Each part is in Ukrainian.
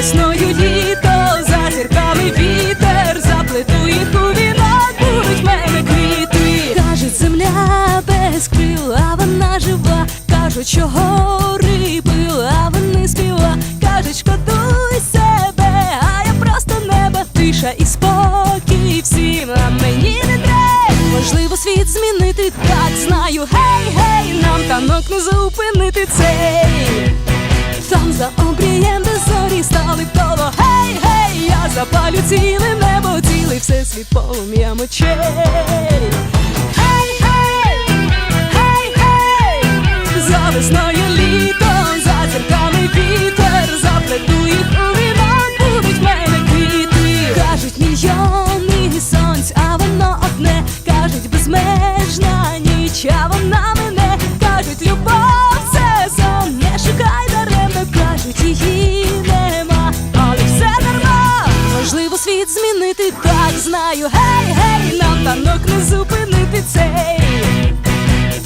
весною літо, за зірками вітер, заплету їх у вінок, будуть мене квіти. Кажуть, земля без крил, вона жива. Кажуть, що гори пила а вони співа. Кажуть, шкодуй себе, а я просто неба тиша і спокій всім, а мені не треба. Можливо, світ змінити так. Знаю, гей, гей, нам танок не зупинити цей. Там за обрієм без запалю ціле небо, цілий всесвіт полум'ям очей Гей, гей, гей, гей, за весною літом, світ змінити, так знаю, гей, гей, нам танок не зупинити цей.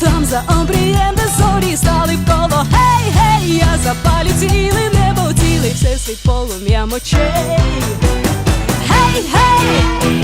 Там за обрієм, де зорі стали в коло, Гей, гей, я запалю ціле небо, цілий всесвіт полум'ям очей. Гей, гей,